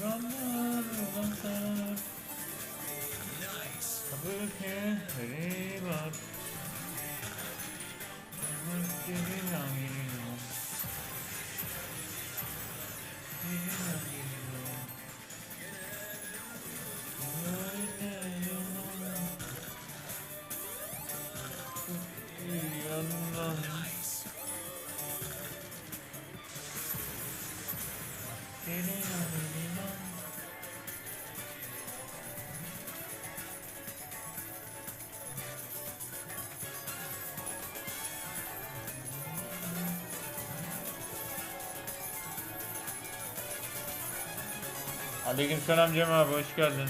Nice. Come here. Aleykümselam Cem abi hoş geldin.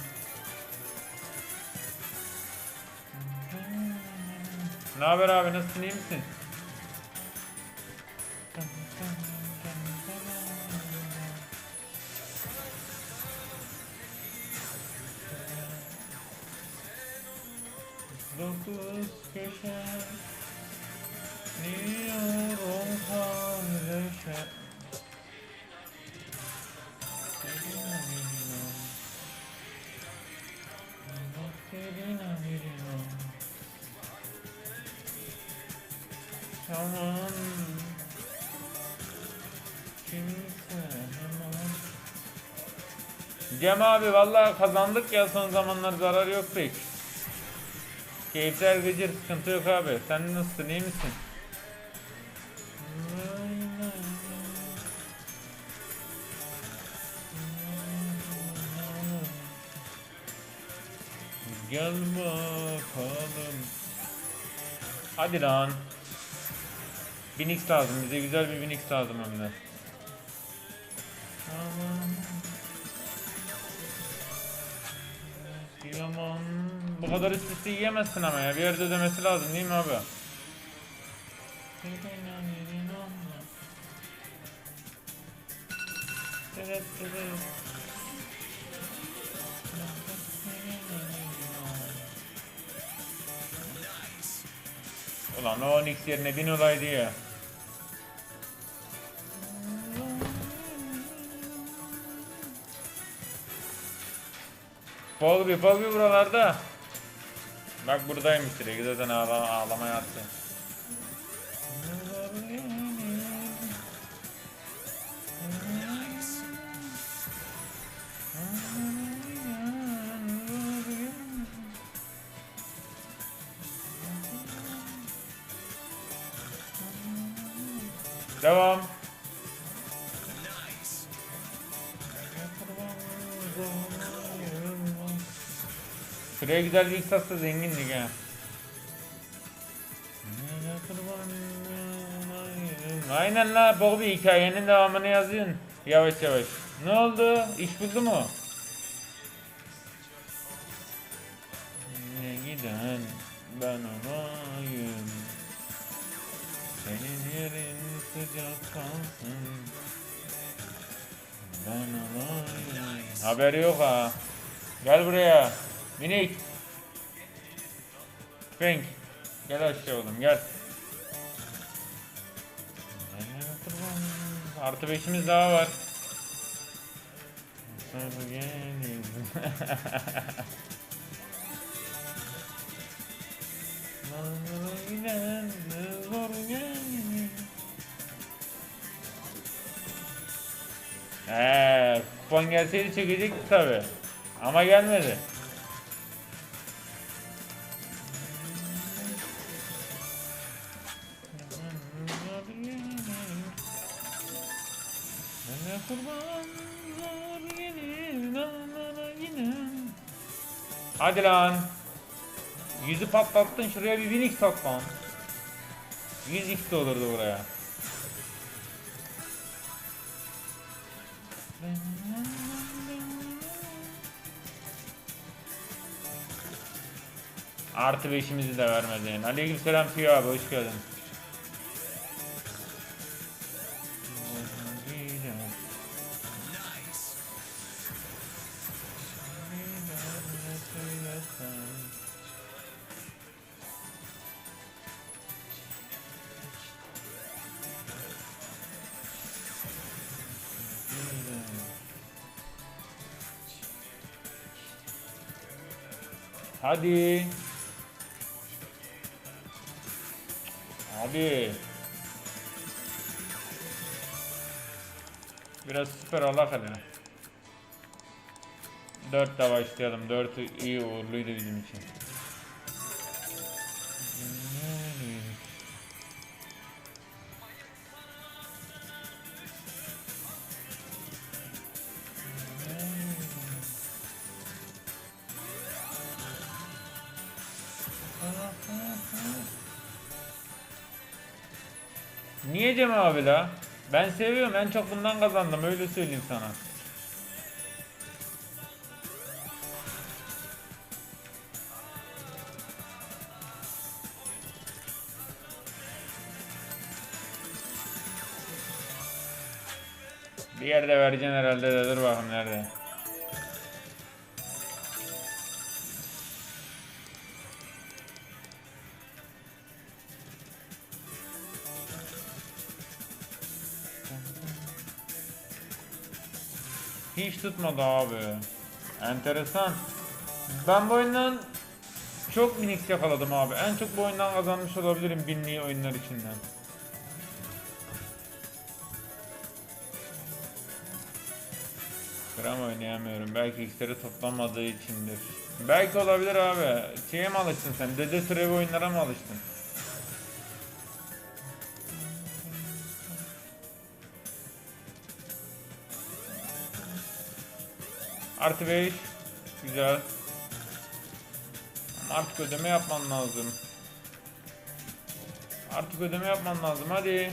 Ne haber abi nasılsın iyi misin? Tamam. Kimse hemen. Cem abi vallahi kazandık ya son zamanlar zarar yok pek. Keyifler gıcır sıkıntı yok abi. Sen nasılsın iyi misin? Gel bakalım. Hadi lan. Binix lazım bize güzel bir Binix lazım hem de. Yaman. Bu kadar üst üste yiyemezsin ama ya. Bir yerde ödemesi lazım değil mi abi? Evet, evet. Ulan o Onyx yerine bin olaydı ya. Polbi, Polbi buralarda. Bak buradaymış direkt zaten ağla, ağlamaya attı. Devam. Şuraya güzel bir X atsa zengindik ha. Aynen la Bobby hikayenin devamını yazıyorsun. Yavaş yavaş. Ne oldu? İş buldu mu? Giden ben olayım. Senin yerin sıcak kalsın. Ben olayım. Haberi yok ha. Gel buraya. Minik. Frank. Gel aşağı oğlum gel. Artı beşimiz daha var. Eee, kupon gelseydi çekecektik tabi. Ama gelmedi. Hadi lan. Yüzü patlattın şuraya bir Winx sat lan. 100 x de olurdu buraya. Artı beşimizi de vermedin. Aleykümselam Tüyo abi hoş geldin. Hadi. Abi. Biraz süper Allah hadi. 4 de başlayalım. 4 iyi uğurluydu bizim için. Niye Cem abi la? Ben seviyorum en çok bundan kazandım öyle söyleyeyim sana. Bir yerde vereceksin herhalde de dur bakalım nerede. Hiç tutmadı abi. Enteresan. Ben bu oyundan çok minik yakaladım abi. En çok bu oyundan kazanmış olabilirim binliği oyunlar içinden. Gram oynayamıyorum. Belki x'leri toplamadığı içindir. Belki olabilir abi. Şeye mi alıştın sen? Dede sürevi oyunlara mı alıştın? Artı 5. Güzel. Artık ödeme yapman lazım. Artık ödeme yapman lazım. Hadi.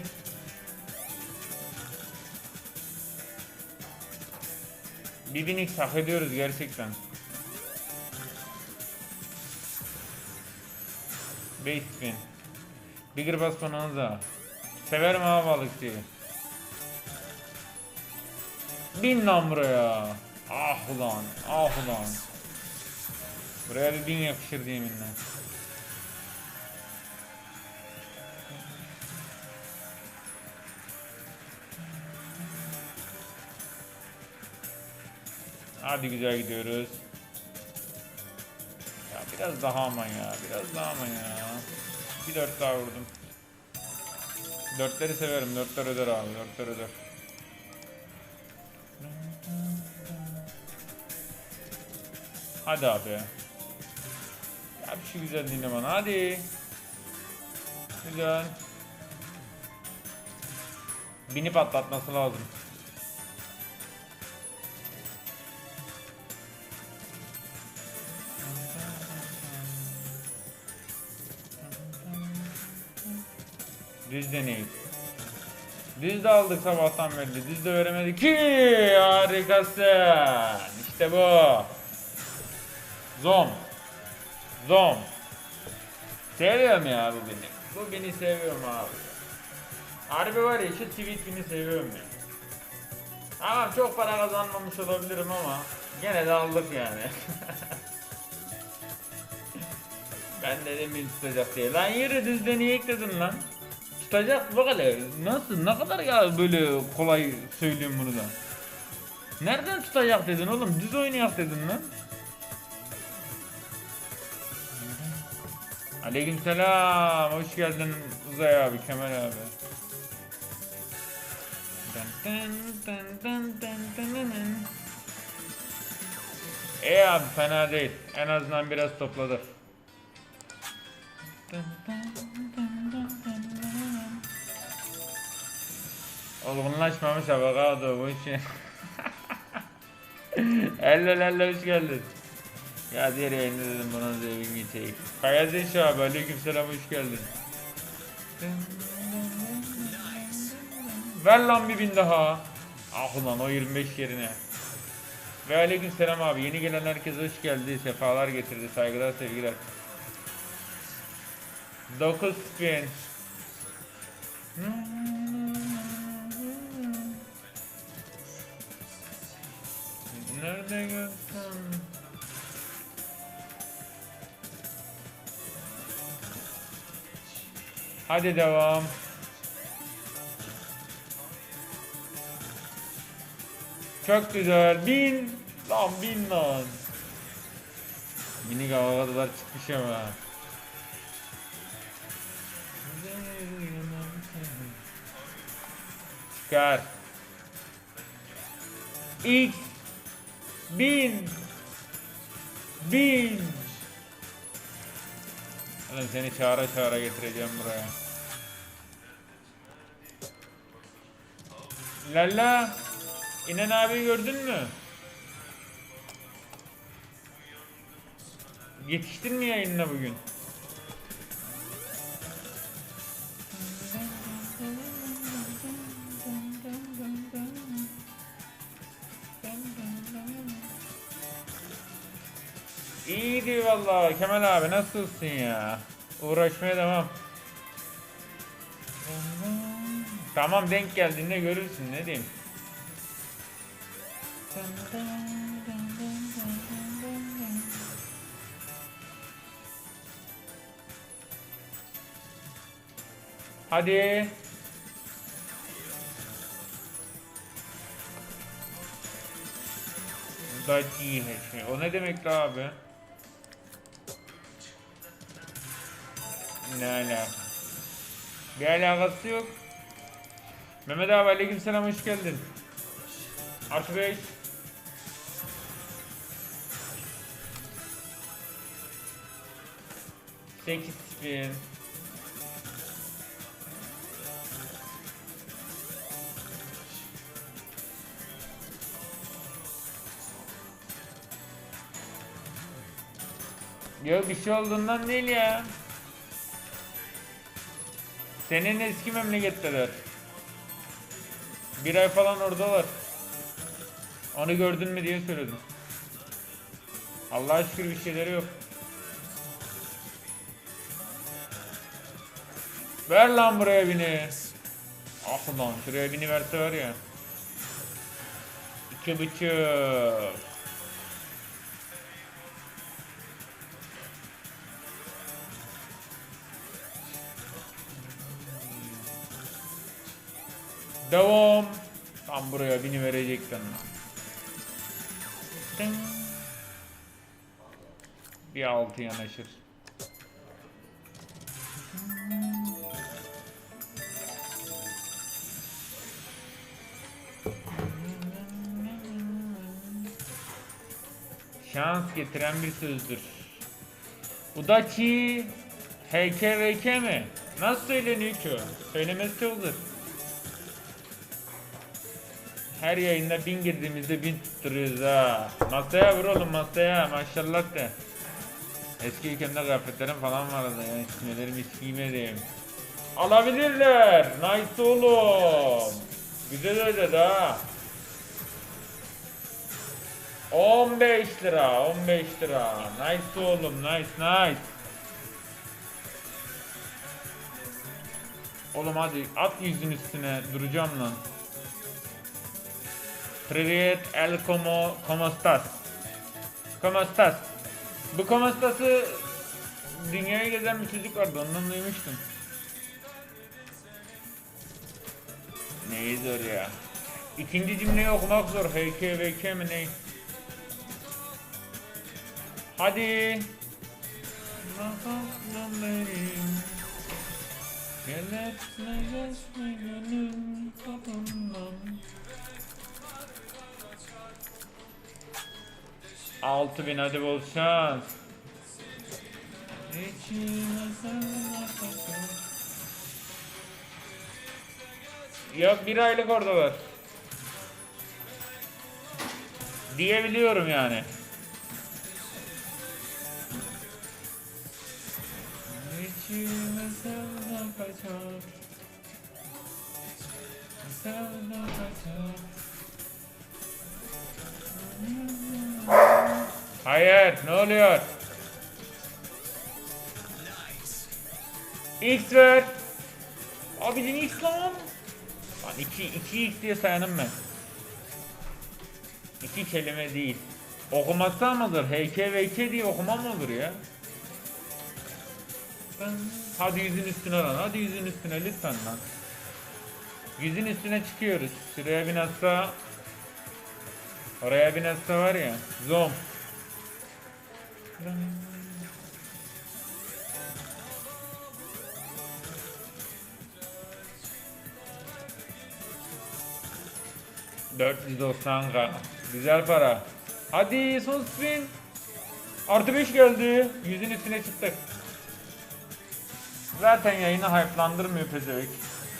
Bir binik hak ediyoruz gerçekten. Base spin. Bigger bas bonanza. Severim ha balıkçıyı. Bin lan buraya. Ah ulan, ah ulan. Buraya bir bin yakışır yeminle. Hadi güzel gidiyoruz. Ya biraz daha aman ya, biraz daha aman ya. Bir dört daha vurdum. Dörtleri severim, dörtler öder abi, dörtler öder. Hadi abi. Ya bir şu güzelliğine bana hadi. Güzel. Bini patlatması lazım. Düz deneyim. Düz de aldık sabahtan beri. Düz de veremedik ki. Harikasın. İşte bu. Zom. Zom. Seviyorum ya bu beni. Bu beni seviyorum abi. Harbi var ya şu tweet beni seviyorum ya. Tamam çok para kazanmamış olabilirim ama gene de aldık yani. ben dedim beni tutacak diye. Lan yürü düzde niye ekledin lan? Tutacak bak hele. Nasıl ne kadar ya böyle kolay söylüyorum bunu da. Nereden tutacak dedin oğlum? Düz oynayak dedin lan. Aleykümselam. Hoş geldin Uzay abi, Kemal abi. İyi abi fena değil. En azından biraz dın. Olgunlaşmamış avokado bu işi. elle elle hoş geldin. Ya diğer yayında dedim buna da evin geçeyim. Kaya Zeşi abi aleykümselam hoş geldin. Ver lan bir bin daha. Ah ulan o 25 yerine. Ve aleykümselam abi yeni gelen herkese hoş geldi. Sefalar getirdi. Saygılar sevgiler. 9 spin. Nerede görsem? Hadi devam. Çok güzel. Bin. Lan bin lan. Minik havadalar çıkmış ama. Çıkar. X. Bin. Bin. Oğlum seni çağıra çağıra getireceğim buraya. Lalla. İnen abi gördün mü? Yetiştin mi yayınına bugün? İyiydi vallahi Kemal abi nasılsın ya? Uğraşmaya devam. Tamam denk geldiğinde görürsün ne diyeyim. Hadi. Da şey. O ne demek abi? Ne alaka? Bir alakası yok. Mehmet abi aleykümselam hoş geldin. Artı 5. Sekiz bin. Yok bir şey olduğundan değil ya. Senin eski memleketteler. Bir ay falan oradalar. Onu gördün mü diye söyledim. Allah'a şükür bir şeyleri yok. Ver lan buraya bini. Ah lan şuraya bini verse var ya. İki buçuk. Devam. Tam buraya bini verecektin lan. Ding. Bir altı yanaşır. Şans getiren bir sözdür. Udachi HKVK mi? Nasıl söyleniyor ki? Söylemesi çoktur. Her yayında bin girdiğimizde bin tutturuyoruz ha. Masaya vur oğlum masaya maşallah de. Eski ülkemde kıyafetlerim falan vardı yani isimlerimi hiç giymedim. Alabilirler. Nice oğlum. Güzel öyle de ha. 15 lira 15 lira. Nice oğlum nice nice. Oğlum hadi at yüzün üstüne duracağım lan. Привет, el como, como estás? Como estás? Bu como estás'ı dünyaya gezen bir çocuk vardı ondan duymuştum. Neyi zor ya? İkinci cümleyi okumak zor. HK VK mi ne? Hadi. Nafasım benim. Gel etme geçme gönül kapımdan. Altı bin hadi bol şans. Yok bir aylık oradalar. Diyebiliyorum yani. İçime. Hayır, ne oluyor? X ver. Abinin X lan. Lan 2 2 X diye sayanım ben. İki kelime değil. Okuması mıdır? Heyke ve ike diye okumam mı olur ya? Hadi yüzün üstüne lan. Hadi yüzün üstüne lütfen lan. Yüzün üstüne çıkıyoruz. Şuraya bir nasla. Oraya bir nasla var ya. Zoom. ...490 k. Güzel para. Hadi son spin. Artı 5 geldi. Yüzün üstüne çıktık. Zaten yayını hype'landırmıyor pezevenk.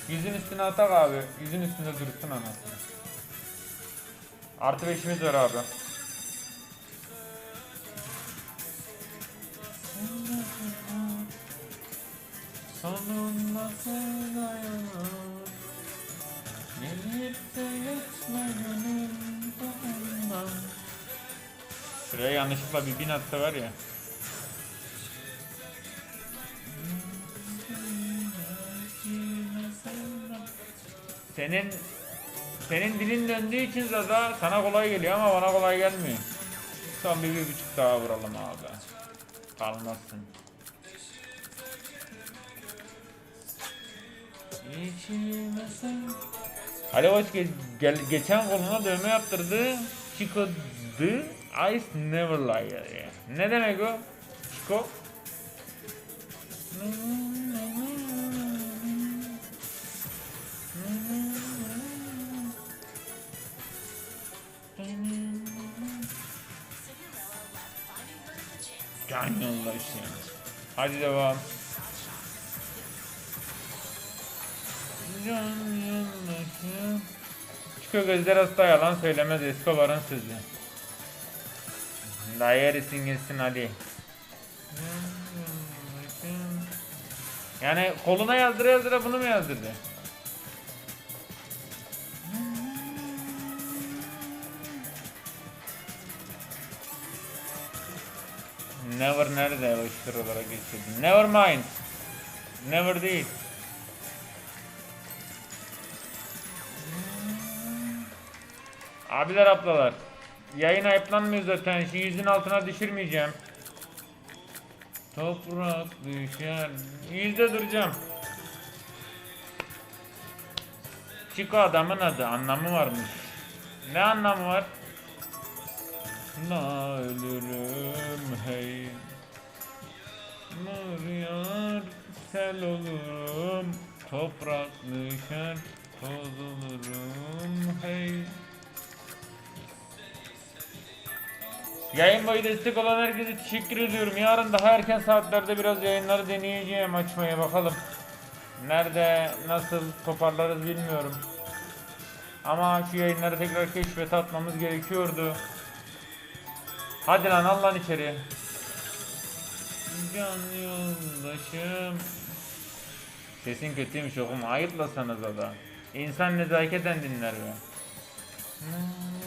Yüzün üstüne atak abi. Yüzün üstünde dursun anasını. Artı 5'imiz var abi. Sonunda dayanır Gelip de gönül kapından Şuraya yanlışlıkla bir bin atsa var ya Senin senin dilin döndüğü için Zaza sana kolay geliyor ama bana kolay gelmiyor. Son bir, bir buçuk daha vuralım abi. Kalmazsın. Ali Koç ge- gel- geçen koluna dövme yaptırdı. Chico the Ice Never Lie. Ne demek o? Chico? Can yoldaşım. Hadi devam. Can yoldaşım. Çıkıyor gözler hasta yalan söylemez Escobar'ın sözü. Dayı erisin gitsin Ali. Yani koluna yazdıra yazdıra bunu mu yazdırdı? Never nerede başlık olarak geçirdim. Never mind. Never değil. Abiler ablalar. Yayın ayıplanmıyor zaten. Şu yüzün altına düşürmeyeceğim. Toprak düşer. Yüzde duracağım. Chico adamın adı. Anlamı varmış. Ne anlamı var? La ölürüm hey. Nur yağar sel olurum. Toprak düşer toz olurum hey. Yayın boyu destek olan herkese teşekkür ediyorum. Yarın daha erken saatlerde biraz yayınları deneyeceğim açmaya bakalım. Nerede nasıl toparlarız bilmiyorum. Ama şu yayınları tekrar keşfete atmamız gerekiyordu. Hadi lan al lan içeri. Can yoldaşım. Sesin kötüymüş oğlum. Ayıplasanıza da. İnsan nezaketen dinler be. E,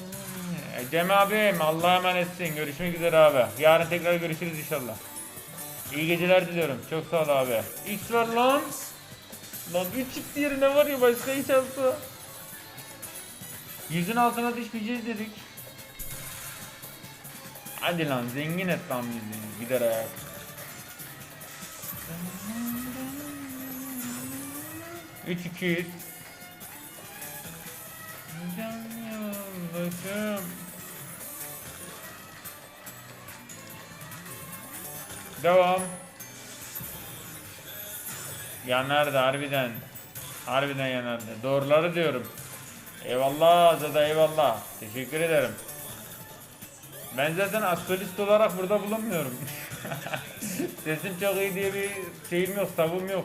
Cem abim Allah'a emanetsin. Görüşmek üzere abi. Yarın tekrar görüşürüz inşallah. İyi geceler diliyorum. Çok sağ ol abi. X var lan. Lan 3 çıktı yerine var ya başka hiç alsa. Yüzün altına düşmeyeceğiz dedik. Hadi lan zengin et lan yüzünü. Gider ayak. Üç iki yüz. Can yoldaşım. Devam. Yanardı harbiden. Harbiden yanardı. Doğruları diyorum. Eyvallah Zada eyvallah. Teşekkür ederim. Ben zaten astrolist olarak burada bulunmuyorum. Sesim çok iyi diye bir şeyim yok, savım yok.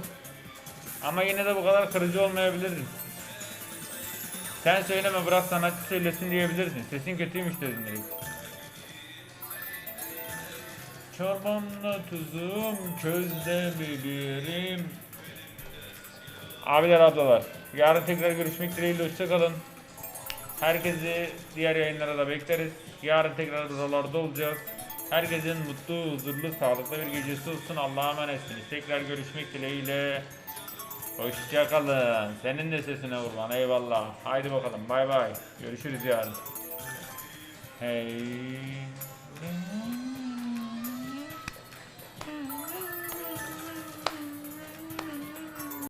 Ama yine de bu kadar kırıcı olmayabilirdim. Sen söyleme bırak sanatçı söylesin diyebilirsin. Sesin kötüymüş dedin direkt. Çorbamla tuzum közde bilirim. Abiler ablalar. Yarın tekrar görüşmek dileğiyle hoşçakalın. Herkesi diğer yayınlara da bekleriz. Yarın tekrar oralarda olacağız. Herkesin mutlu, huzurlu, sağlıklı bir gecesi olsun. Allah'a emanetsiniz. Tekrar görüşmek dileğiyle. Hoşçakalın. Senin de sesine vurman. Eyvallah. Haydi bakalım. Bay bay. Görüşürüz yarın. Hey.